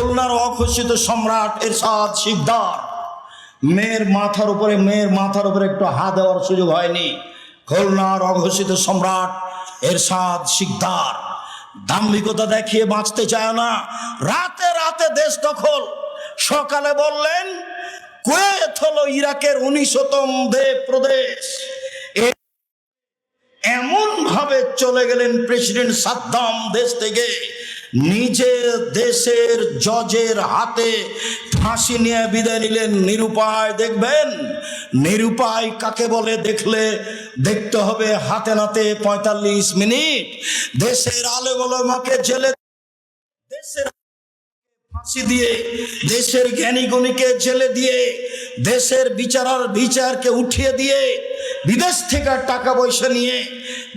খুলনার অঘোষিত সম্রাট এরশাদ শিকদার। মেয়ের মাথার উপরে, মেয়ের মাথার উপরে একটু হাত দেওয়ার সুযোগ হয়নি। খুলনার অঘোষিত সম্রাট এরশাদ শিকদার। দাম্ভিকতা দেখিয়ে বাঁচতে চায় না। রাতে রাতে দেশ দখল। সকালে বললেন, কুয়েত হলো ইরাকের উনিশতম দেব প্রদেশ এমন ভাবে চলে গেলেন প্রেসিডেন্ট সাদ্দাম দেশ থেকে। নিজের দেশের জজের হাতে ফাঁসি নিয়ে বিদায় নিলেন নিরুপায়, দেখবেন? নিরুপায় কাকে বলে? দেখলে দেখতে হবে হাতে নাতে পঁয়তাল্লিশ মিনিট। দেশের আলো মাকে জেলে দেশের ফাঁসি দিয়ে দেশের জ্ঞানী গুণীকে জেলে দিয়ে দেশের বিচারার বিচারকে উঠিয়ে দিয়ে বিদেশ থেকে টাকা পয়সা নিয়ে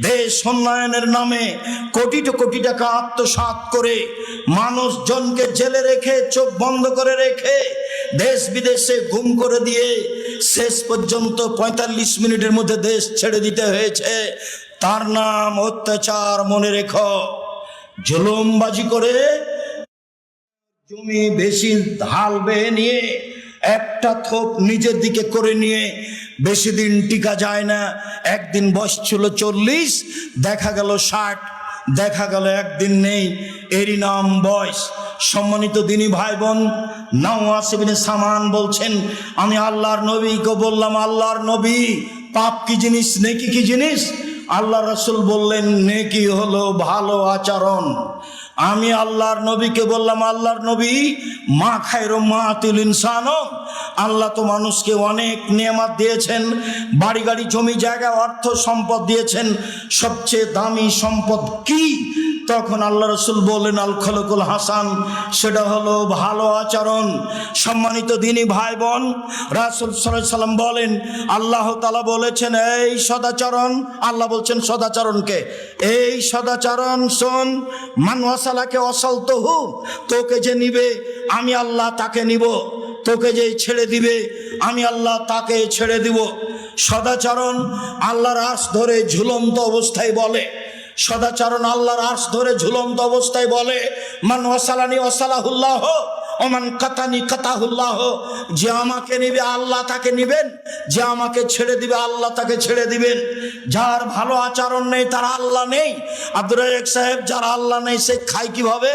দেশ উন্নয়নের নামে কোটি কোটি টাকা আত্মসাৎ করে মানুষজনকে জেলে রেখে, চোখ বন্ধ করে রেখে দেশ বিদেশে গুম করে দিয়ে শেষ পর্যন্ত পঁয়তাল্লিশ মিনিটের মধ্যে দেশ ছেড়ে দিতে হয়েছে। তার নাম অত্যাচার মনে রেখো। জুলুমবাজি করে জমি বেশি ঢাল বেয়ে নিয়ে, একটা থোপ নিজের দিকে করে নিয়ে, বেশি দিন টিকা যায় না। একদিন বয়স ছিল চল্লিশ, দেখা গেল ষাট, দেখা গেল একদিন নেই। এরই নাম বয়স। সম্মানিত দিনী ভাই বোন নওয়াসিবিনে সামান বলছেন, আমি আল্লাহর নবীকে বললাম, আল্লাহর নবী, পাপ কি জিনিস, নেকি কি জিনিস? আল্লাহ রসুল বললেন, নেকি হলো ভালো আচরণ। আমি আল্লাহর নবীকে বললাম, আল্লাহর নবী, মা খায়রো মা তুল ইনসানো। আল্লাহ তো মানুষকে অনেক নিয়ামাত দিয়েছেন বাড়ি গাড়ি জমি জায়গা অর্থ সম্পদ দিয়েছেন। সবচেয়ে দামি সম্পদ কি? তখন আল্লাহ রসুল বললেন, আল খলকুল হাসান, সেটা হলো ভালো আচরণ। সম্মানিত দিনী ভাই বোন রাসুল সাল্লাম বলেন, আল্লাহ তালা বলেছেন, এই সদাচরণ, আল্লাহ বলছেন সদাচরণকে এই সদাচরণ শোন মানুয়াসালাকে অসল তহু, তোকে যে নিবে, আমি আল্লাহ তাকে নিব। তোকে যে ছেড়ে দিবে, আমি আল্লাহ তাকে ছেড়ে দিব। সদাচরণ আল্লাহর আশ ধরে ঝুলন্ত অবস্থায় বলে। সদাচরণ আল্লাহর আশ ধরে ঝুলন্ত অবস্থায় বলে, মান ওয়াসালানি ওয়াসালাহুল্লাহ, ওমান কাতানি কাতাহুল্লাহ, যে আমাকে নিবে আল্লাহ তাকে নিবেন, যে আমাকে ছেড়ে দিবে আল্লাহ তাকে ছেড়ে দিবেন। যার ভালো আচরণ নেই, তার আল্লাহ নেই। আব্দুর রাজাক সাহেব, যার আল্লাহ নেই, সে খায় কীভাবে?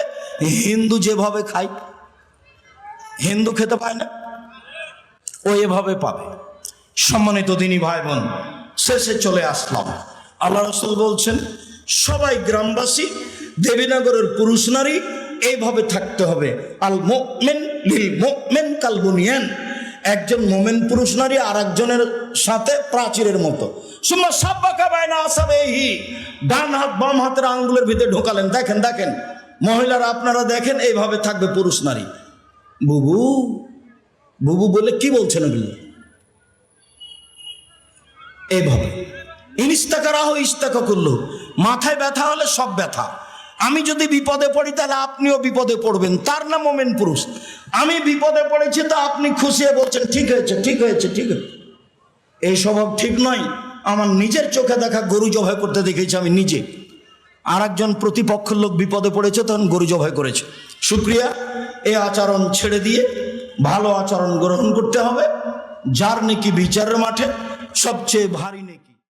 হিন্দু যেভাবে খায়, হিন্দু খেতে পায় না, ও এভাবে পাবে। সম্মানিত দিনী ভাই বোন, শেষে চলে আসলাম। আল্লাহ রসুল বলছেন সবাই গ্রামবাসী, দেবীনগরের পুরুষ নারী, এইভাবে থাকতে হবে। আল মোমেন লিল মোমেন কালবুনিয়ান একজন মোমেন পুরুষ নারী আর একজনের সাথে প্রাচীরের মতো। সুম্মা সাব্বাকা বায়না আসাবেহি। ডান হাত, বাম হাতের আঙ্গুলের ভিতরে ঢোকালেন। দেখেন দেখেন। মহিলারা আপনারা দেখেন, এইভাবে থাকবে পুরুষ নারী। বুবু বুবু বলে কি বলছেন এগুলো? এইভাবে। ইনিস্তাকা রাহ ইস্তাকা করল। মাথায় ব্যথা হলে সব ব্যথা। আমি যদি বিপদে পড়ি, তাহলে আপনিও বিপদে পড়বেন। তার নাম মোমেন পুরুষ। আমি বিপদে পড়েছি, তো আপনি খুশি বলছেন, ঠিক হয়েছে ঠিক হয়েছে ঠিক হয়েছে। এই স্বভাব ঠিক নয়। আমার নিজের চোখে দেখা গরু জবাই করতে দেখেছি আমি নিজে। আর একজন প্রতিপক্ষের লোক বিপদে পড়েছে, তখন গরু জবাই করেছে। শুক্রিয়া এই আচরণ ছেড়ে দিয়ে ভালো আচরণ গ্রহণ করতে হবে। যার নাকি বিচারের মাঠে সবচেয়ে ভারী নাকি